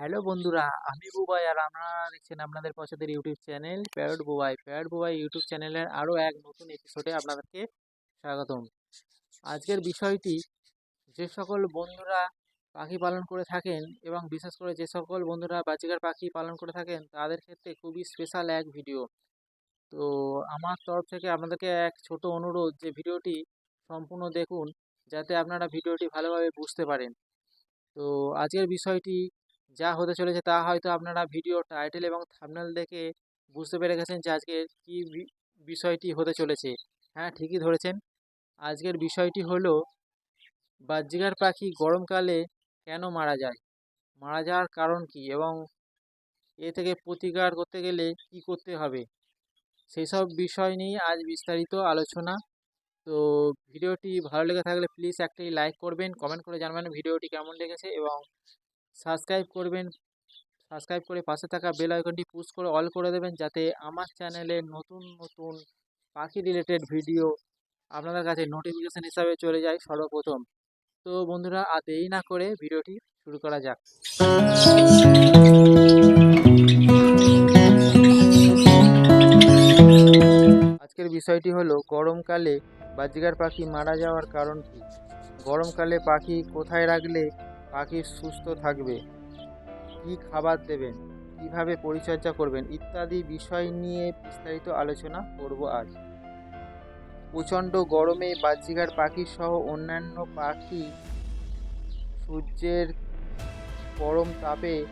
Hello বন্ধুরা, আমি বুবাই আর আপনারা দেখছেন আপনাদের পছন্দের YouTube channel parrot Bubai. Parrot Bubai YouTube চ্যানেলের আরও এক নতুন এপিসোডে আপনাদেরকে স্বাগতম। আজকের বিষয়টি, যে সকল বন্ধুরা পাখি পালন করে থাকেন এবং বিশেষ করে যে সকল বন্ধুরা বাজিকার পাখি পালন করে থাকেন, তাদের ক্ষেত্রে খুবই স্পেশাল এক ভিডিও তো আমার তরফ থেকে আপনাদেরকে এক ছোট অনুরোধ যে ভিডিওটি সম্পূর্ণ দেখুন, যাতে আপনারা ভিডিওটি ভালোভাবে বুঝতে পারেন। তো আজকের বিষয়টি যা হতে চলেছে তা হয়তো আপনারা ভিডিও, টাইটেল এবং থাম্বনেল দেখে বুঝতে পেরে গেছেন যে আজকে কী বিষয়টি হতে চলেছে। হ্যাঁ ঠিকই ধরেছেন। আজকের বিষয়টি হলো বাজরিগার পাখি গরমকালে কেন মারা যায়? মারা যাওয়ার কারণ কি? এবং এ থেকে প্রতিকার করতে গেলে কি করতে হবে? সেই সব বিষয় নিয়ে আজ বিস্তারিত আলোচনা। তো ভিডিওটি ভালো লেগে থাকলে প্লিজ একটি লাইক করবেন, কমেন্ট করে জানাবেন ভিডিওটি কেমন লেগেছে এবং সাবস্ক্রাইব করবেন সাবস্ক্রাইব করে পাশে থাকা বেল আইকনটি পুশ করে অল করে দেবেন যাতে আমার চ্যানেলে নতুন নতুন পাখি রিলেটেড ভিডিও আপনাদের কাছে নোটিফিকেশান হিসাবে চলে যায় সর্বপ্রথম। তো বন্ধুরা, আর দেরি না করে ভিডিওটি শুরু করা যাক। আজকের বিষয়টি হলো, গরমকালে বাজিগার পাখি মারা যাওয়ার কারণ কি? গরমকালে পাখি কোথায় রাখলে পাখি সুস্থ থাকবে। কী খাবার দেবেন? কীভাবে পরিচর্যা করবেন? ইত্যাদি বিষয় নিয়ে বিস্তারিত আলোচনা করব আজ। প্রচণ্ড গরমে বাজিগার পাখি সহ অন্যান্য পাখি সূর্যের গরম তাপে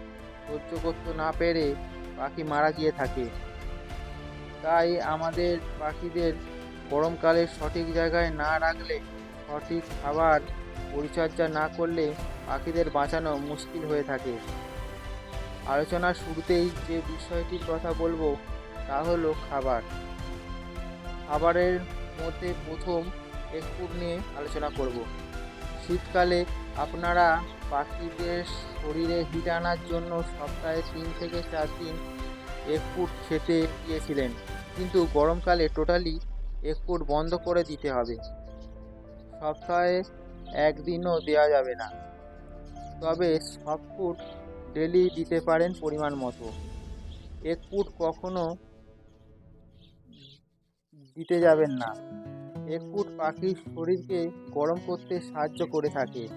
সহ্য করতে না পেরে পাখি মারা গিয়ে থাকে। তাই আমাদের পাখিদের গরমকালে সঠিক জায়গায় না রাখলে সঠিক খাবার পরিচর্যা না করলে পাখিদের বাঁচানো মুশকিল হয়ে থাকে। আলোচনার শুরুতেই যে বিষয়টির কথা বলব, তা হলো খাবার। খাবারের মধ্যে প্রথম একটু নিয়ে আলোচনা করব। শীতকালে আপনারা পাখিদের শরীরে হিট আনার জন্য সপ্তাহে তিন থেকে চার দিন একপুট খেতে দিয়েছিলেন। কিন্তু গরমকালে টোটালি একপুট বন্ধ করে দিতে হবে। সপ্তাহে একদিনও দেওয়া যাবে না। তবে সব ফুড ডেলি দিতে পারেন পরিমাণ মতো। এক ফুট কখনো দিতে যাবেন না। এক ফুট পাখির শরীরকে গরম করতে সাহায্য করে থাকে।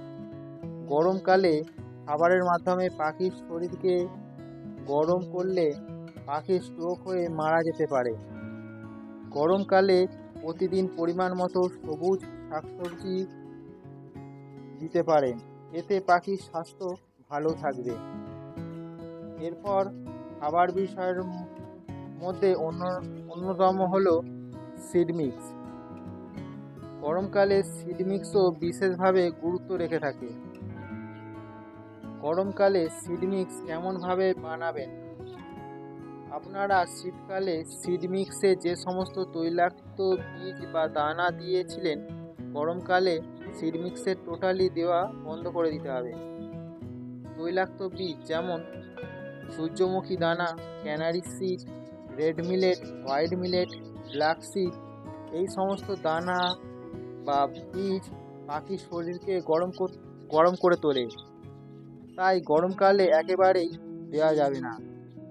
গরমকালে খাবারের মাধ্যমে পাখির শরীরকে গরম করলে পাখি স্ট্রোক হয়ে মারা যেতে পারে। গরমকালে প্রতিদিন পরিমাণ মতো সবুজ শাকসবজি দিতে পারেন এতে পাখির স্বাস্থ্য ভালো থাকবে। এরপর খাবার বিষয়ের মধ্যে অন্য, অন্যতম হলো সিড মিক্স গরমকালে সিড মিক্সও বিশেষভাবে গুরুত্ব রেখে থাকে। গরমকালে সিড মিক্স কেমনভাবে বানাবেন। আপনারা শীতকালে সিড মিক্সে যে সমস্ত তৈলাক্ত বীজ বা দানা দিয়েছিলেন, গরমকালে সিড মিক্সের টোটালি দেওয়া বন্ধ করে দিতে হবে। তৈলাক্ত বীজ, যেমন সূর্যমুখী দানা canary seed red millet white millet black seed এই সমস্ত দানা বা বীজ পাখির শরীরকে গরম গরম করে তোলে। তাই গরমকালে একেবারেই দেওয়া যাবে না।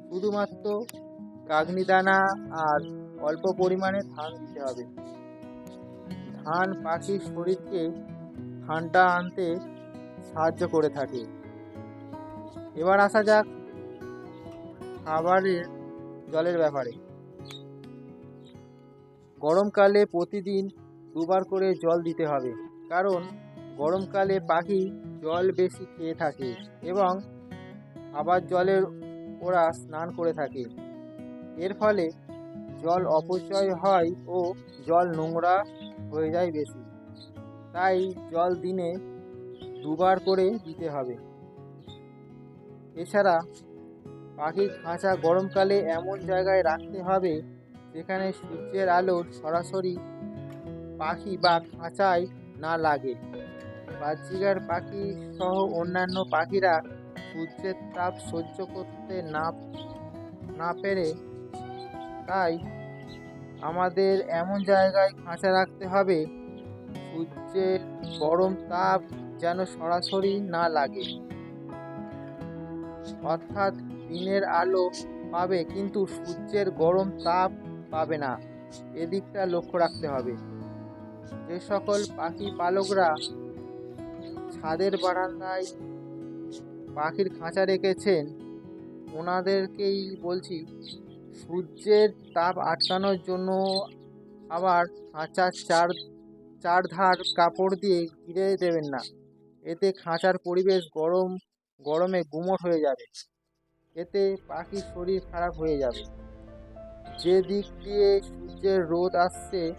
শুধুমাত্র কাগনি দানা আর অল্প পরিমাণে ধান দিতে হবে। ধান পাখির শরীরকে ঠান্ডা আনতে সাহায্য করে থাকে। এবার আসা যাক খাবারের জলের ব্যাপারে। গরমকালে প্রতিদিন দুবার করে জল দিতে হবে, কারণ গরমকালে পাখি জল বেশি খেয়ে থাকে এবং আবার জলের ওরা স্নান করে থাকে। এর ফলে জল অপচয় হয় ও জল নোংরা হয়ে যায় বেশি। তাই জল দিনে দুবার করে দিতে হবে। এছাড়া পাখির খাঁচা গরমকালে এমন জায়গায় রাখতে হবে, যেখানে সূর্যের আলো সরাসরি পাখি বা খাঁচায় না লাগে। বাজিগার পাখি সহ অন্যান্য পাখিরা সূর্যের তাপ সহ্য করতে না না পেরে তাই আমাদের এমন জায়গায় খাঁচা রাখতে হবে, সূর্যের গরম তাপ যেন সরাসরি না লাগে। অর্থাৎ দিনের আলো পাবে, কিন্তু সূর্যের গরম তাপ পাবে না। এদিকটা লক্ষ্য রাখতে হবে। যে সকল পাখি পালকরা ছাদের বারান্দায় পাখির খাঁচা রেখেছেন, ওনাদেরকেই বলছি সূর্যের তাপ আটকানোর জন্য আবার খাঁচার চার, চারধার কাপড় দিয়ে ঘিরে দেবেন না। এতে খাঁচার পরিবেশ গরম, গরমে গুমোট হয়ে যাবে। এতে পাখির শরীর খারাপ হয়ে যাবে। যে দিক দিয়ে সূর্যের রোদ আসছে,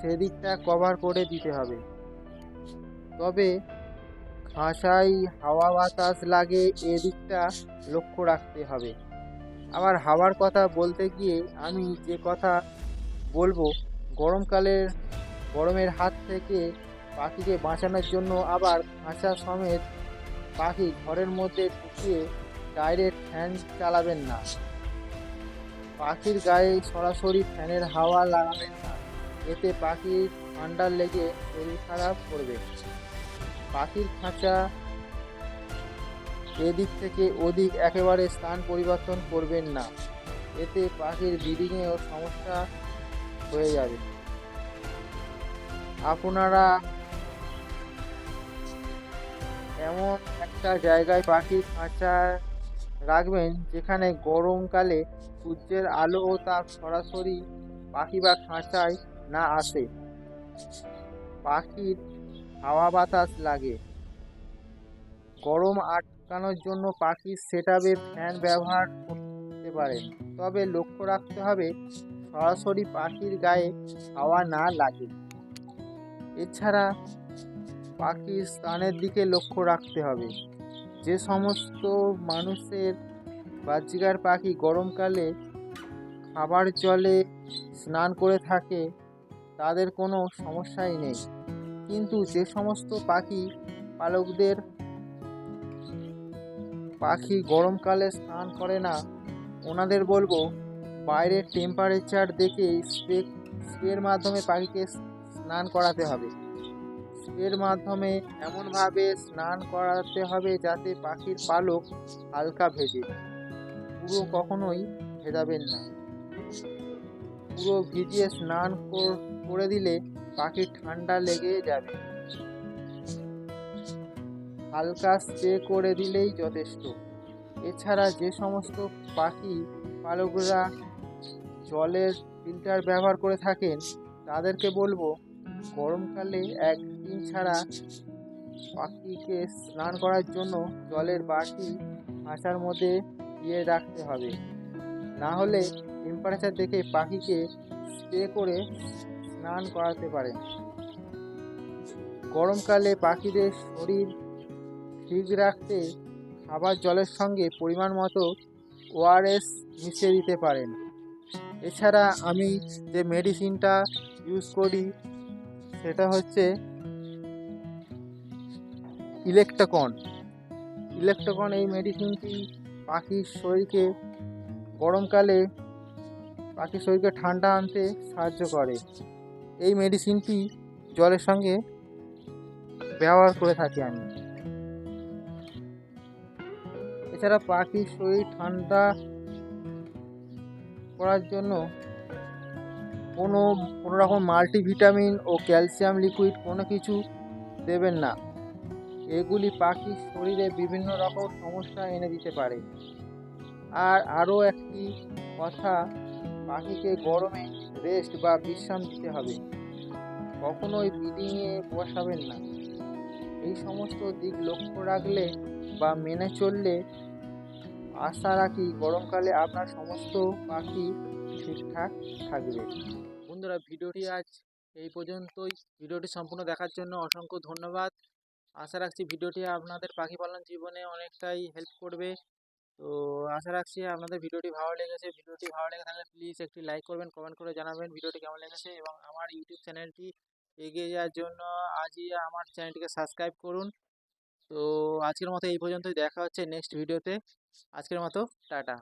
সেদিকটা কভার করে দিতে হবে। তবে খাঁচায় হাওয়া বাতাস লাগে, এদিকটা লক্ষ্য রাখতে হবে। আবার হাওয়ার কথা বলতে গিয়ে আমি যে কথা বলব, গরমকালের, গরমের হাত থেকে পাখিকে বাঁচানোর জন্য আবার খাঁচা সমেত পাখি ঘরের মধ্যে ঢুকিয়ে ডাইরেক্ট ফ্যান চালাবেন না। পাখির গায়ে সরাসরি ফ্যানের হাওয়া লাগাবেন না। এতে পাখির ঠান্ডা লেগে শরীর খারাপ করবে। পাখির খাঁচা এদিক থেকে ওদিক একেবারে স্থান পরিবর্তন করবেন না। এতে পাখির ব্রিডিংয়েও সমস্যা হয়ে যাবে। আপনারা এমন একটা জায়গায় পাখির খাঁচা রাখবেন যেখানে গরমকালে সূর্যের আলো ও তাপ সরাসরি পাখি বা খাঁচায় না আসে। পাখির হাওয়া বাতাস লাগে। গরম আটকানোর জন্য পাখির সেটআপে ফ্যান ব্যবহার করতে পারেন তবে লক্ষ্য রাখতে হবে, সরাসরি পাখির গায়ে হাওয়া না লাগে। এছাড়া পাখির স্থানের দিকে লক্ষ্য রাখতে হবে। যে সমস্ত মানুষের বাহ্যিকার পাখি গরমকালে খাবার জলে স্নান করে থাকে, তাদের কোনো সমস্যাই নেই। কিন্তু যে সমস্ত পাখি পালকদের পাখি গরমকালে স্নান করে না। ওনাদের বলব, বাইরের টেম্পারেচার দেখে স্প্রে স্প্রের মাধ্যমে পাখিকে স্নান করাতে হবে। স্প্রের মাধ্যমে এমনভাবে স্নান করাতে হবে যাতে পাখির পালক হালকা ভেজে। পুরো কখনোই ভেজাবেন না। পুরো ভিজিয়ে স্নান কর- দিলে পাখির ঠান্ডা লেগে যাবে। হালকা স্প্রে করে দিলেই যথেষ্ট। এছাড়া যে সমস্ত পাখি পালকরা জলের ফিল্টার ব্যবহার করে থাকেন, তাদেরকে বলব, গরমকালে একদিন ছাড়া পাখিকে স্নান করার জন্য জলের বাটি খাঁচার মধ্যে দিয়ে রাখতে হবে। না হলে টেম্পারেচার দেখে পাখিকে স্প্রে করে স্নান করাতে পারেন। গরমকালে পাখিদের শরীর ঠিক রাখতে খাবার জলের সঙ্গে পরিমাণ মতো ওআরএস মিশিয়ে দিতে পারেন। এছাড়া আমি যে মেডিসিনটা ইউজ করি, সেটা হচ্ছে ইলেকট্রকন। ইলেকট্রকন এই মেডিসিনটি পাখির শরীরকে গরমকালে পাখির শরীরকে ঠান্ডা আনতে সাহায্য করে। এই মেডিসিনটি জলের সঙ্গে ব্যবহার করে থাকি আমি। এছাড়া পাখির শরীর ঠান্ডা করার জন্য কোনো কোনো রকম মাল্টিভিটামিন ও ক্যালসিয়াম লিকুইড কোনো কিছু দেবেন না। এগুলি পাখির শরীরে বিভিন্ন রকম সমস্যা এনে দিতে পারে। আর আরও একটি কথা, পাখিকে গরমে রেস্ট বা বিশ্রাম দিতে হবে। কখনোই ব্রিডিংয়ে বসাবেন না। এই সমস্ত দিক লক্ষ্য রাখলে বা মেনে চললে আশা রাখি গরমকালে আপনার সমস্ত পাখি ঠিকঠাক থাকবে। বন্ধুরা, ভিডিওটি আজ এই পর্যন্তই। ভিডিওটি সম্পূর্ণ দেখার জন্য অসংখ্য ধন্যবাদ। আশা রাখছি ভিডিওটি আপনাদের পাখি পালন জীবনে অনেকটাই হেল্প করবে। তো আশা রাখছি আপনাদের ভিডিওটি ভালো লেগেছে। ভিডিওটি ভালো লেগে থাকলে প্লিজ একটি লাইক করবেন কমেন্ট করে জানাবেন ভিডিওটি কেমন লেগেছে এবং আমার ইউটিউব চ্যানেলটি এগিয়ে যাওয়ার জন্য আজই আমার চ্যানেলটিকে সাবস্ক্রাইব করুন। তো আজকের মতো এই পর্যন্তই। দেখা হচ্ছে নেক্সট ভিডিওতে আজকের মতো টাটা।